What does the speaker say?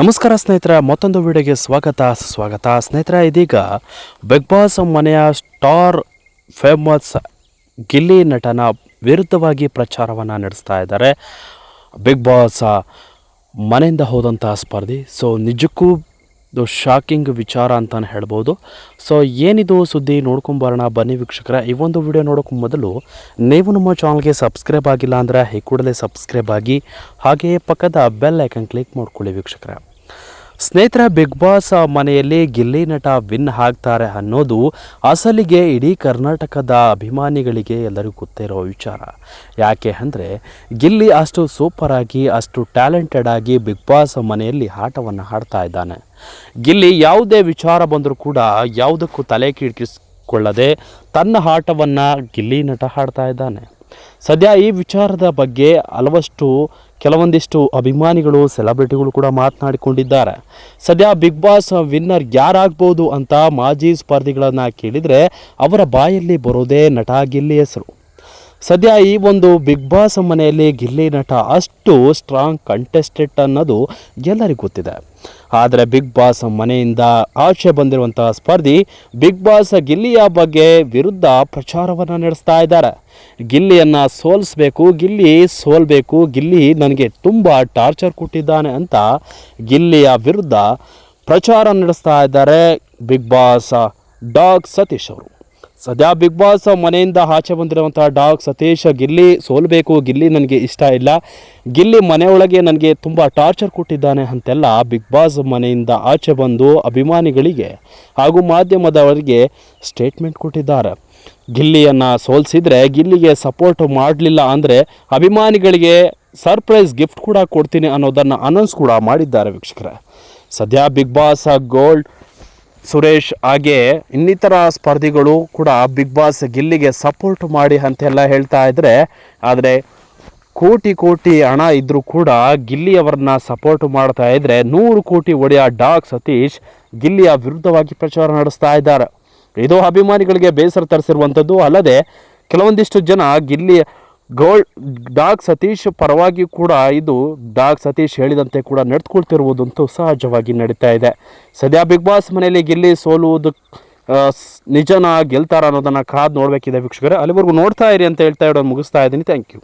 ನಮಸ್ಕಾರ ಸ್ನೇಹಿತರ, ಮತ್ತೊಂದು ವಿಡಿಯೋಗೆ ಸ್ವಾಗತ. ಸ್ವಾಗತ ಸ್ನೇಹಿತರ, ಇದೀಗ ಬಿಗ್ ಬಾಸ್ ಮನೆಯ ಸ್ಟಾರ್ ಫೇಮಸ್ ಗಿಲ್ಲಿ ನಟನ ವಿರುದ್ಧವಾಗಿ ಪ್ರಚಾರವನ್ನು ನಡೆಸ್ತಾ ಇದ್ದಾರೆ. ಬಿಗ್ ಬಾಸ್ ಮನೆಯಿಂದ ಹೋದಂತಹ ಸ್ಪರ್ಧಿ. ಸೊ ನಿಜಕ್ಕೂ ಇದು ಶಾಕಿಂಗ್ ವಿಚಾರ ಅಂತಲೇ ಹೇಳ್ಬೋದು. ಸೊ ಏನಿದು ಸುದ್ದಿ ನೋಡ್ಕೊಂಬರೋಣ ಬನ್ನಿ ವೀಕ್ಷಕರ, ಈ ಒಂದು ವಿಡಿಯೋ ನೋಡೋಕೆ ಮೊದಲು ನೀವು ನಮ್ಮ ಚಾನಲ್ಗೆ ಸಬ್ಸ್ಕ್ರೈಬ್ ಆಗಿಲ್ಲ ಅಂದರೆ, ಈ ಕೂಡಲೇ ಸಬ್ಸ್ಕ್ರೈಬ್ ಆಗಿ ಹಾಗೆಯೇ ಪಕ್ಕದ ಬೆಲ್ ಐಕನ್ ಕ್ಲಿಕ್ ಮಾಡ್ಕೊಳ್ಳಿ ವೀಕ್ಷಕರ. ಸ್ನೇಹಿತರ ಬಿಗ್ ಬಾಸ್ ಮನೆಯಲ್ಲಿ ಗಿಲ್ಲಿ ನಟ ವಿನ್ ಆಗ್ತಾರೆ ಅನ್ನೋದು ಅಸಲಿಗೆ ಇಡೀ ಕರ್ನಾಟಕದ ಅಭಿಮಾನಿಗಳಿಗೆ ಎಲ್ಲರಿಗೂ ಇರೋ ವಿಚಾರ. ಯಾಕೆ ಅಂದರೆ, ಗಿಲ್ಲಿ ಅಷ್ಟು ಸೂಪರ್ ಆಗಿ, ಅಷ್ಟು ಟ್ಯಾಲೆಂಟೆಡ್ ಆಗಿ ಬಿಗ್ ಬಾಸ್ ಮನೆಯಲ್ಲಿ ಆಟವನ್ನು ಆಡ್ತಾ ಇದ್ದಾನೆ. ಗಿಲ್ಲಿ ಯಾವುದೇ ವಿಚಾರ ಬಂದರೂ ಕೂಡ ಯಾವುದಕ್ಕೂ ತಲೆ ಕಿಡಿಸಿಕೊಳ್ಳದೆ ತನ್ನ ಆಟವನ್ನು ಗಿಲ್ಲಿ ನಟ ಆಡ್ತಾ ಇದ್ದಾನೆ. ಸದ್ಯ ಈ ವಿಚಾರದ ಬಗ್ಗೆ ಹಲವಷ್ಟು ಕೆಲವೊಂದಿಷ್ಟು ಅಭಿಮಾನಿಗಳು ಸೆಲೆಬ್ರಿಟಿಗಳು ಕೂಡ ಮಾತನಾಡಿಕೊಂಡಿದ್ದಾರೆ. ಸದ್ಯ ಬಿಗ್ ಬಾಸ್ ವಿನ್ನರ್ ಯಾರಾಗ್ಬೋದು ಅಂತ ಮಾಜಿ ಸ್ಪರ್ಧಿಗಳನ್ನು ಕೇಳಿದರೆ ಅವರ ಬಾಯಲ್ಲಿ ಬರೋದೇ ನಟ ಗಿಲ್ಲಿ ಹೆಸರು. ಸದ್ಯ ಈ ಒಂದು ಬಿಗ್ ಬಾಸ್ ಮನೆಯಲ್ಲಿ ಗಿಲ್ಲಿ ನಟ ಅಷ್ಟು ಸ್ಟ್ರಾಂಗ್ ಕಂಟೆಸ್ಟೆಂಟ್ ಅನ್ನೋದು ಎಲ್ಲರಿಗೂ ಗೊತ್ತಿದೆ. ಆದರೆ ಬಿಗ್ ಬಾಸ್ ಮನೆಯಿಂದ ಆಚೆ ಬಂದಿರುವಂತಹ ಸ್ಪರ್ಧಿ ಬಿಗ್ ಬಾಸ್ ಗಿಲ್ಲಿಯ ಬಗ್ಗೆ ವಿರುದ್ಧ ಪ್ರಚಾರವನ್ನು ನಡೆಸ್ತಾ ಇದ್ದಾರೆ. ಗಿಲ್ಲಿಯನ್ನು ಸೋಲಿಸ್ಬೇಕು, ಗಿಲ್ಲಿ ಸೋಲ್ಬೇಕು, ಗಿಲ್ಲಿ ನನಗೆ ತುಂಬ ಟಾರ್ಚರ್ ಕೊಟ್ಟಿದ್ದಾನೆ ಅಂತ ಗಿಲ್ಲಿಯ ವಿರುದ್ಧ ಪ್ರಚಾರ ನಡೆಸ್ತಾ ಇದ್ದಾರೆ ಬಿಗ್ ಬಾಸ್ ಡಾಗ್ ಸತೀಶ್ ಅವರು. ಸದ್ಯ ಬಿಗ್ ಬಾಸ್ ಮನೆಯಿಂದ ಆಚೆ ಬಂದಿರುವಂಥ ಡಾಗ್ ಸತೀಶ್ ಗಿಲ್ಲಿ ಸೋಲ್ಬೇಕು. ಗಿಲ್ಲಿ ನನಗೆ ಇಷ್ಟ ಇಲ್ಲ. ಗಿಲ್ಲಿ ಮನೆಯೊಳಗೆ ನನಗೆ ತುಂಬ ಟಾರ್ಚರ್ ಕೊಟ್ಟಿದ್ದಾನೆ ಅಂತೆಲ್ಲ ಬಿಗ್ ಬಾಸ್ ಮನೆಯಿಂದ ಆಚೆ ಬಂದು ಅಭಿಮಾನಿಗಳಿಗೆ ಹಾಗೂ ಮಾಧ್ಯಮದವರಿಗೆ ಸ್ಟೇಟ್ಮೆಂಟ್ ಕೊಟ್ಟಿದ್ದಾರೆ. ಗಿಲ್ಲಿಯನ್ನು ಸೋಲಿಸಿದರೆ ಗಿಲ್ಲಿಗೆ ಸಪೋರ್ಟ್ ಮಾಡಲಿಲ್ಲ ಅಂದರೆ ಅಭಿಮಾನಿಗಳಿಗೆ ಸರ್ಪ್ರೈಸ್ ಗಿಫ್ಟ್ ಕೂಡ ಕೊಡ್ತೀನಿ ಅನ್ನೋದನ್ನು ಅನೌನ್ಸ್ ಕೂಡ ಮಾಡಿದ್ದಾರೆ ವೀಕ್ಷಕರೇ. ಸದ್ಯ ಬಿಗ್ ಬಾಸ್ ಗೋಲ್ಡ್ ಸುರೇಶ್ ಹಾಗೆ ಇನ್ನಿತರ ಸ್ಪರ್ಧಿಗಳು ಕೂಡ ಬಿಗ್ ಬಾಸ್ ಗಿಲ್ಲಿಗೆ ಸಪೋರ್ಟ್ ಮಾಡಿ ಅಂತೆಲ್ಲ ಹೇಳ್ತಾ ಇದ್ರೆ, ಆದರೆ ಕೋಟಿ ಕೋಟಿ ಹಣ ಇದ್ದರೂ ಕೂಡ ಗಿಲ್ಲಿಯವರನ್ನ ಸಪೋರ್ಟ್ ಮಾಡ್ತಾ ಇದ್ರೆ ನೂರು ಕೋಟಿ ಒಡೆಯ ಡಾಗ್ ಸತೀಶ್ ಗಿಲ್ಲಿಯ ವಿರುದ್ಧವಾಗಿ ಪ್ರಚಾರ ನಡೆಸ್ತಾ ಇದ್ದಾರೆ. ಇದು ಅಭಿಮಾನಿಗಳಿಗೆ ಬೇಸರ ತರಿಸಿರುವಂಥದ್ದು ಅಲ್ಲದೆ ಕೆಲವೊಂದಿಷ್ಟು ಜನ ಗಿಲ್ಲಿ ಗೋಲ್ಡ್ ಡಾಗ್ ಸತೀಶ್ ಪರವಾಗಿ ಕೂಡ ಇದು ಡಾಗ್ ಸತೀಶ್ ಹೇಳಿದಂತೆ ಕೂಡ ನಡೆದುಕೊಳ್ತಿರುವುದಂತೂ ಸಹಜವಾಗಿ ನಡೀತಾ ಇದೆ. ಸದ್ಯ ಬಿಗ್ ಬಾಸ್ ಮನೆಯಲ್ಲಿ ಗೆಲ್ಲಿ ಸೋಲುವುದು ನಿಜನ ಗೆಲ್ತಾರ ಅನ್ನೋದನ್ನು ಕಾದು ನೋಡಬೇಕಿದೆ ವೀಕ್ಷಕರೇ. ಅಲ್ಲಿವರೆಗೂ ನೋಡ್ತಾ ಇರಿ ಅಂತ ಹೇಳ್ತಾ ಇಡೋದು ಮುಗಿಸ್ತಾ ಇದ್ದೀನಿ. Thank you